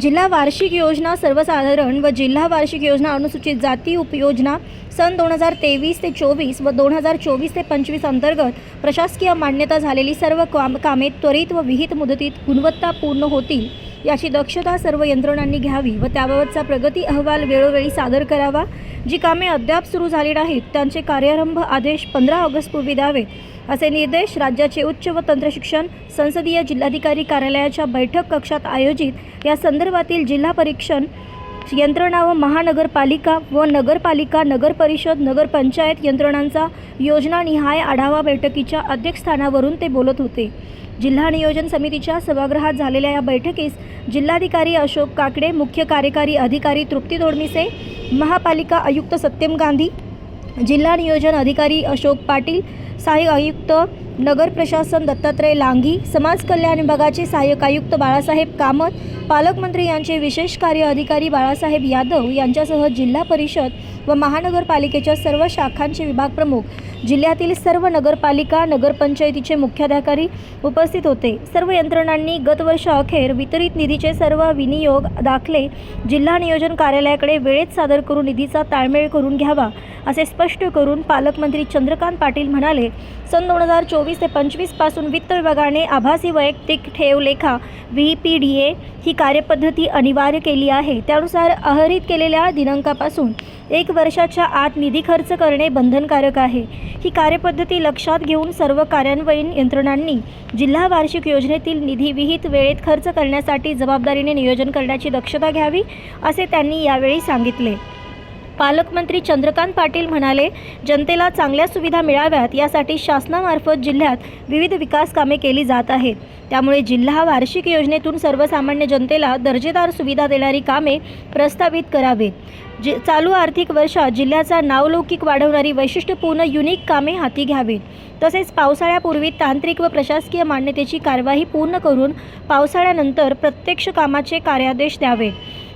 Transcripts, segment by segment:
जिल्हा वार्षिक योजना सर्वसाधारण व जिल्हा वार्षिक योजना अनुसूचित जाती उपयोजना सन दोन हजार तेवीस ते चोवीस व दोन हजार चोवीस ते पंचवीस अंतर्गत प्रशासकीय मान्यता झालेली सर्व काम कामे त्वरित व विहित मुदतीत गुणवत्तापूर्ण होतील याची दक्षता सर्व यंत्रणांनी घ्यावी व त्याबाबतचा प्रगती अहवाल वेळोवेळी सादर करावा. जी कामे अद्याप सुरू झाली नाहीत त्यांचे कार्यारंभ आदेश पंधरा ऑगस्टपूर्वी द्यावेत. असे निर्देश राज्याचे उच्च व तंत्रशिक्षण संसदीय जिल्हाधिकारी कार्यालयाच्या बैठक कक्षात आयोजित या संदर्भातील जिल्हा परीक्षण यंत्रणा व महानगरपालिका व नगरपालिका नगरपरिषद नगरपंचायत यंत्रणांचा योजनानिहाय आढावा बैठकीच्या अध्यक्षस्थानावरून ते बोलत होते. जिल्हा नियोजन समितीच्या सभागृहात झालेल्या या बैठकीस जिल्हाधिकारी अशोक काकडे मुख्य कार्यकारी अधिकारी तृप्ती दोडमिसे महापालिका आयुक्त सत्यम गांधी जिल्हा नियोजन अधिकारी अशोक पाटील सहाय्यक आयुक्त नगर प्रशासन दत्तात्रय लांघी समाज कल्याण विभागाचे सहाय्यक आयुक्त बाळासाहेब कामत पालकमंत्री यांचे विशेष कार्य अधिकारी बाळासाहेब यादव यांच्यासह जिल्हा परिषद व महानगरपालिकेच्या सर्व शाखांचे विभाग प्रमुख जिल्ह्यातील सर्व नगरपालिका नगरपंचायतीचे मुख्याधिकारी उपस्थित होते. सर्व यंत्रणांनी गतवर्ष अखेर वितरित निधीचे सर्व विनियोग दाखले. जिल्हा नियोजन कार्यालयाकडे वेळेत सादर करून निधीचा ताळमेळ करून घ्यावा असे स्पष्ट करून पालकमंत्री चंद्रकांत पाटील म्हणाले. सन दोन हजार चोवीस ते पंचवीसपासून वित्त विभागाने आभासी वैयक्तिक ठेव लेखा व्ही पी डी ए ही कार्यपद्धती अनिवार्य केली आहे. त्यानुसार अहरित केलेल्या दिनांकापासून एक वर्षाच्या आत निधी खर्च करणे बंधनकारक आहे. ही कार्यपद्धती लक्षात घेऊन सर्व कार्यान्वयीन यंत्रणांनी जिल्हा वार्षिक योजनेतील निधी विहित वेळेत खर्च करण्यासाठी जबाबदारीने नियोजन करण्याची दक्षता घ्यावी असे त्यांनी यावेळी सांगितले. पालकमंत्री चंद्रकांत पाटील म्हणाले जनतेला चांगल्या सुविधा मिळाव्यात यासाठी शासनामार्फत जिल्ह्यात विविध विकास कामे केली जात आहेत. त्यामुळे जिल्हा वार्षिक योजनेतून सर्वसामान्य जनतेला दर्जेदार सुविधा देणारी कामे प्रस्तावित करावेत जि चालू आर्थिक वर्षात जिल्ह्याचा नावलौकिक वाढवणारी वैशिष्ट्यपूर्ण युनिक कामे हाती घ्यावीत. तसेच पावसाळ्यापूर्वी तांत्रिक व प्रशासकीय मान्यतेची कार्यवाही पूर्ण करून पावसाळ्यानंतर प्रत्यक्ष कामाचे कार्यादेश द्यावेत.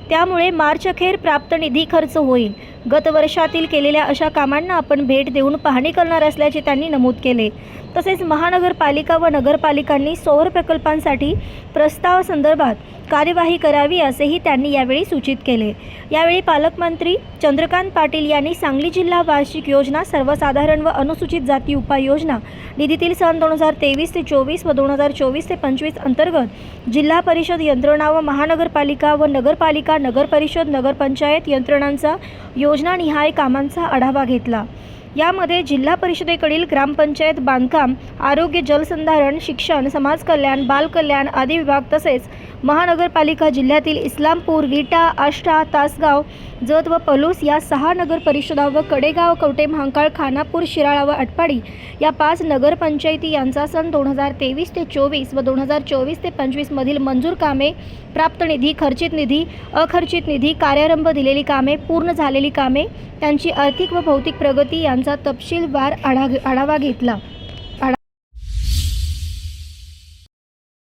त्यामुळे मार्च अखेर प्राप्त निधी खर्च होईल. गत वर्षातील केलेल्या अशा कामांना आपण भेट देऊन पाहणी करणार असल्याचे त्यांनी नमूद केले. तसेच महानगरपालिका व नगरपालिकांनी सौर प्रकल्पांसाठी प्रस्ताव संदर्भात कार्यवाही करावी असेही त्यांनी यावेळी सूचित केले. यावेळी पालकमंत्री चंद्रकांत पाटील यांनी सांगली जिल्हा वार्षिक योजना सर्वसाधारण व अनुसूचित जाती उपाययोजना निधीतील सन दोन हजार तेवीस ते चोवीस व दोन हजार चोवीस ते पंचवीस अंतर्गत जिल्हा परिषद यंत्रणा व महानगरपालिका व नगरपालिका नगरपरिषद नगरपंचायत यंत्रणांचा योजनानिहाय कामांचा आढावा घेतला. यामध्ये जिल्हा परिषदेकडील ग्रामपंचायत बांधकाम आरोग्य जलसंधारण शिक्षण समाज कल्याण बालकल्याण आदी विभाग तसेच महानगरपालिका जिल्ह्यातील इस्लामपूर विटा आष्टा तासगाव जत व पलूस या सहा नगर परिषदा व कडेगाव कवटे महांकाळ खानापूर शिराळा व अटपाडी या पाच नगरपंचायती यांचा सन दोन हजार तेवीस ते चोवीस व दोन हजार चोवीस ते पंचवीसमधील मंजूर कामे प्राप्त निधी खर्चित निधी अखर्चित निधी कार्यारंभ दिलेली कामे पूर्ण झालेली कामे त्यांची आर्थिक व भौतिक प्रगती यांचा तपशीलवार आढा आढावा घेतला.